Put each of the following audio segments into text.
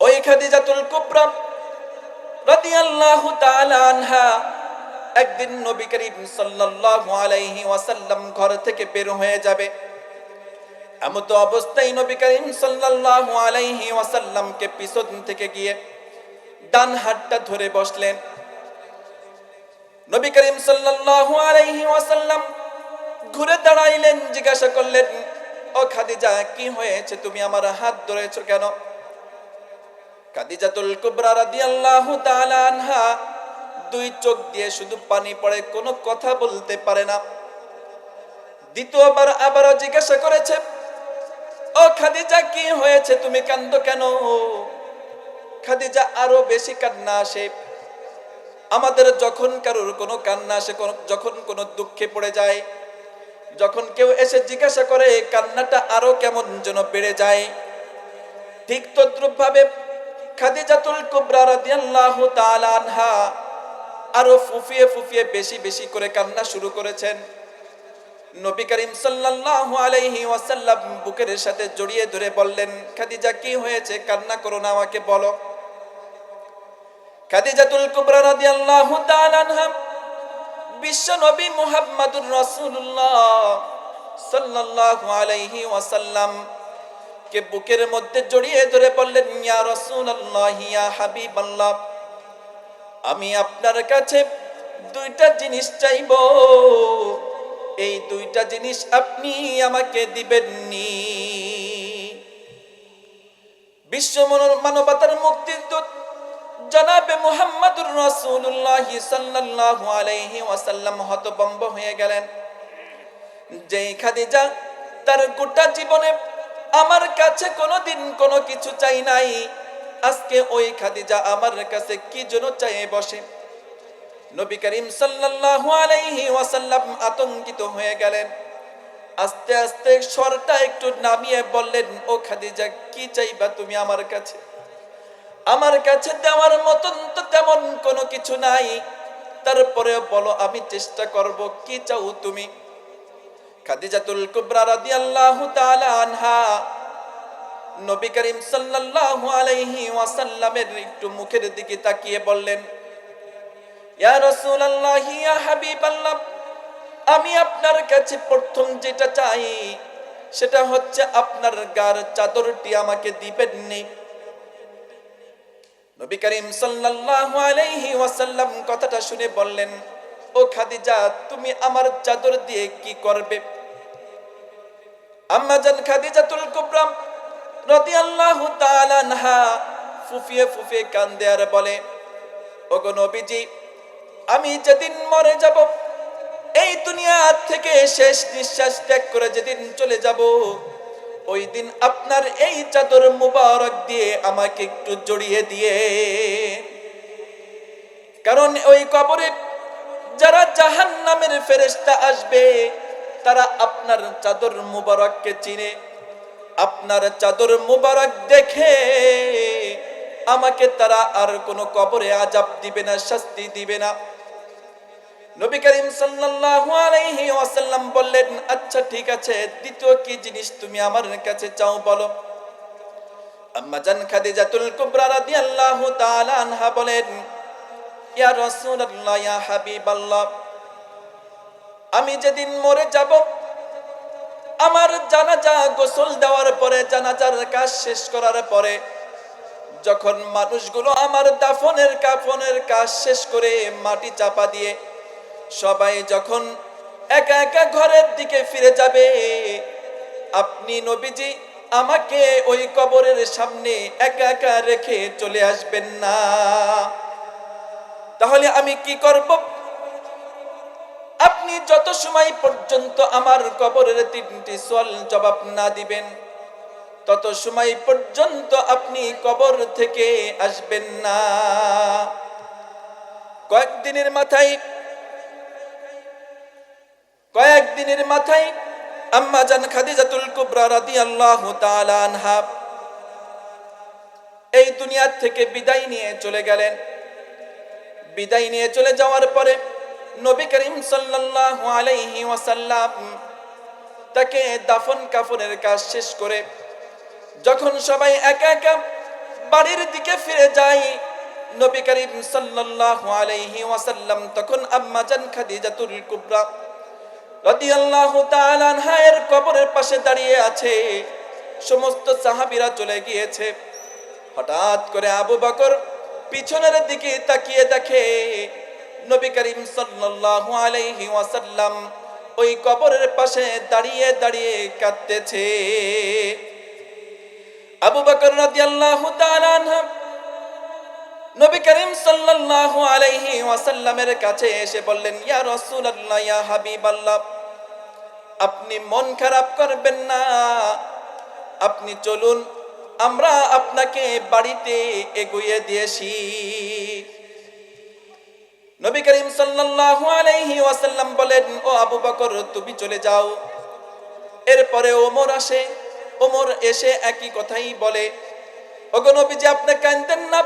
ওই খাদিজাতুল কুবরা রাদিয়াল্লাহু তাআলা আনহা একদিন নবী করিম সাল্লাল্লাহু আলাইহি ওয়াসাল্লাম ঘর থেকে বের হয়ে যাবে। এমত অবস্থায় নবী করিম সাল্লাল্লাহু আলাইহি ওয়াসাল্লামকে পিছন থেকে গিয়ে ডান হাতটা ধরে বসলেন। নবী করিম সাল্লাল্লাহু আলাইহি ওয়াসাল্লাম ঘুরে দাঁড়াইলেন, জিজ্ঞাসা করলেন, ও খাদিজা, কি হয়েছে? তুমি আমার হাত ধরেছো কেন? খাদিজাতুল কুবরা রাদিয়াল্লাহু তাআলা আনহা দুই চোখ দিয়ে শুধু পানি পড়ে কোনো কথা বলতে পারে না। দ্বিতীয়বার আবারও জিজ্ঞাসা করেছে, ও খাদিজা, কি হয়েছে? তুমি কান্দো কেন? খাদিজা আরও বেশি কান্না আসে। আমাদের যখন কারোর কোনো কান্না আসে যখন কোনো দুঃখে পড়ে যায়, যখন কেউ এসে জিজ্ঞাসা করে, কান্নাটা আরও কেমন যেন বেড়ে যায়? ঠিক তদ্রুপ ভাবে খাদিজাতুল কুবরা রাদিয়াল্লাহু তাআলা আনহা আরও ফুফিয়ে ফুফিয়ে বেশি বেশি করে কান্না শুরু করেছেন। নবী করিম সাল্লাল্লাহু আলাইহি ওয়াসাল্লাম বুকের সাথে জড়িয়ে ধরে বললেন, খাদিজা, কি হয়েছে? কান্না করো না, আমাকে বলো। খাদিজাতুল কুবরা রাদিয়াল্লাহু তাআলা আনহা বিশ্ব নবী মুহাম্মাদুর রাসূলুল্লাহ সাল্লাল্লাহু আলাইহি ওয়াসাল্লাম কে বুকের মধ্যে জড়িয়ে ধরে বললেন, ইয়া রাসূলুল্লাহ, ইয়া হাবিবাল্লাহ, আমি আপনার কাছে দুইটা জিনিস চাইব। এই দুইটা জিনিস আপনি আমাকে দিবেন নি বিশ্ব মন- মানবতার মুক্তির দূত জনাবে মুহাম্মদুর রাসূলুল্লাহ সাল্লাল্লাহু আলাইহি ওয়াসাল্লাম হতভম্ব হয়ে গেলেন। যেই খাদিজা তার গোটা জীবনে আমার কাছে কোনোদিন কোনো কিছু চাই নাই। আজকে ওই খাদিজা আমার কাছে কি জন্য চাইয়ে বসে। নবী করিম সাল্লাল্লাহু আলাইহি ওয়াসাল্লাম আতঙ্কিত হয়ে গেলেন। আস্তে আস্তে স্বরটা একটু নামিয়ে বললেন, ও খাদিজা, কি চাইবা তুমি আমার কাছে? আমার কাছে দেওয়ার মতন তো তেমন কোনো কিছু নাই। তারপরে বলো, আমি চেষ্টা করব, কি চাও তুমি? খাদিজাতুল কুবরা রাদিয়াল্লাহু তাআলা আনহা। নবী করিম সাল্লাল্লাহু আলাইহি ওয়াসাল্লামের একটু মুখের দিকে তাকিয়ে বললেন, ইয়া রাসূলুল্লাহ, ইয়া হাবিবাল্লাহ, আমি আপনার কাছে প্রথম যেটা চাই, সেটা হচ্ছে আপনার গার চাদরটি আমাকে দিবেননি নবী করিম সাল্লাল্লাহু আলাইহি ওয়াসাল্লাম কথাটা শুনে বললেন, ও খাদিজা, তুমি আমার চাদর দিয়ে কি করবে? আম্মা জান খাদিজাতুল কুবরা রাদিয়াল্লাহু তাআলা আনহা ফুফিয়ে ফুফিয়ে কান্দে আর বলে, ওগো নবীজি, আমি যেদিন মরে যাব, এই দুনিয়া থেকে শেষ নিঃশ্বাস ত্যাগ করে যেদিন চলে যাব, ওই দিন আপনার এই চাদর মুবারক দিয়ে আমাকে একটু জড়িয়ে দিয়ে। কারণ ওই কবরে যারা জাহান নামের ফেরেস্তা আসবে তারা আপনার চাদর মুবারককে চিনে, আপনার চাদর মুবারক দেখে আমাকে তারা আর কোনো কবরে আজাব দিবে না, শাস্তি দিবে না। নবী করিম সাল্লাল্লাহু আলাইহি ওয়াসাল্লাম বললেন আচ্ছা ঠিক আছে, দ্বিতীয় কি জিনিস তুমি আমার কাছে চাও বলো? আম্মা জান খাদিজাতুল কুবরা রাদিয়াল্লাহু তাআলা আনহা বলেন, ইয়া রাসূলুল্লাহ, ইয়া হাবিবাল্লাহ আমি যেদিন মরে যাব, আমার জানাজা গোসল দেওয়ার পরে, জানাজার কাজ শেষ করার পরে, যখন মানুষগুলো আমার দাফনের কাফনের কাজ শেষ করে মাটি চাপা দিয়ে সবাই যখন একা একা ঘরের দিকে ফিরে যাবে, আপনি নবীজি আমাকে ওই কবরের সামনে একা একা রেখে চলে আসবেন না। তাহলে আমি কি করব? আপনি যত সময় পর্যন্ত আমার কবরের তিনটি সোয়াল জবাব না দিবেন, তত সময় পর্যন্ত আপনি কবর থেকে আসবেন না। কয়েকদিনের মাথায় কয়েকদিনের মাথায় আম্মা জান খাদিজাতুল কুবরা রাদিয়াল্লাহু তাআলা আনহা এই দুনিয়া থেকে বিদায় নিয়ে চলে গেলেন। বিদায় নিয়ে চলে যাওয়ার পরে নবী করিম সাল্লাল্লাহু আলাইহি ওয়াসাল্লাম তাকে দাফন কাফনের কাজ শেষ করে যখন সবাই একা একা বাড়ির দিকে ফিরে যায়, নবী করিম সাল্লাল্লাহু আলাইহি ওয়াসাল্লাম তখন আম্মা জান খাদিজাতুল কুবরা রাদিয়াল্লাহু তাআলা আনহা এর কবরের পাশে দাঁড়িয়ে আছে। সমস্ত সাহাবীরা চলে গিয়েছে। হঠাৎ করে আবু বকর পিছনের দিকে তাকিয়ে দেখে নবী করিম সাল্লাল্লাহু আলাইহি ওয়াসাল্লাম ওই কবরের পাশে দাঁড়িয়ে দাঁড়িয়ে কাঁদতেছে। আবু বকর রাদিয়াল্লাহু তাআলা নবী করিম সাল্লাল্লাহু আলাইহি ওয়াসাল্লামের কাছে এসে বললেন, ইয়া রাসূলুল্লাহ, ইয়া হাবিবাল্লাহ, আপনি মন খারাপ করবেন না। আপনি চলুন, আমরা আপনাকে বাড়িতে এগুয়ে দিয়েছি। নবী করিম সাল্লাল্লাহু আলাইহি ওয়াসাল্লাম বলেন, ও আবু বকর, তুমি চলে যাও। এরপরে ওমর আসে। ওমর এসে একই কথাই বলে, ওগো নবীজি, আপনি কান্দেন না।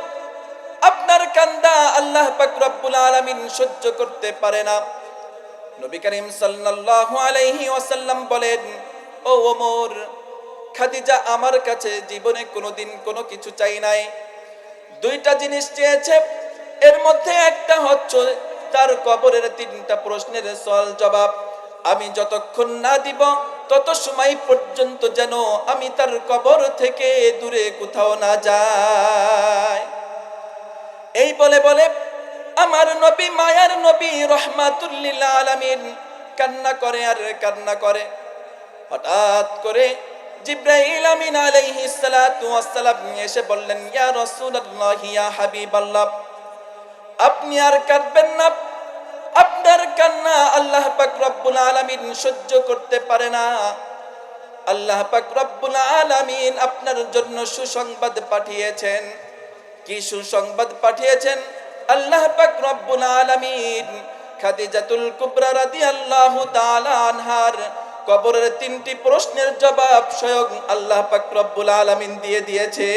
আপনার কান্দা আল্লাহ পাক রব্বুল আলামিন সহ্য করতে পারে না। নবী করিম সাল্লাল্লাহু আলাইহি ওয়াসাল্লাম বলেন, ও ওমর, খাদিজা আমার কাছে জীবনে কোনোদিন কোনো কিছু চাই নাই। দুইটা জিনিস চেয়েছে এর মধ্যে একটা হচ্ছে তার কবরের তিনটা প্রশ্নের সওয়াল জবাব। আমি যতক্ষণ না দিব, তত সময় পর্যন্ত যেন আমি তার কবর থেকে দূরে কোথাও না যাই। এই বলে বলে আমার নবী, মায়ার নবী রহমাতুল্লিল কান্না করে আর কান্না করে। হঠাৎ করে জিব্রাইল আমিন আলাইহিস সালাতু ওয়াসসালাম এসে বললেন, ইয়া রাসূলুল্লাহ, ইয়া হাবিবাল্লাহ। আপনি আর কাঁদবেন না। আপনার কান্না আল্লাহ পাক আলামিন সহ্য করতে পারে না। আল্লাহ পাক আলামিন আপনার জন্য সুসংবাদ পাঠিয়েছেন। কি সুসংবাদ পাঠিয়েছেন? আল্লাহ পাক আলামিন খাদিজাতুল কুবরা রাদিয়াল্লাহু তাআলা আনহার কবরের তিনটি প্রশ্নের জবাব স্বয়ং আল্লাহ পাক আলামিন দিয়ে দিয়েছে।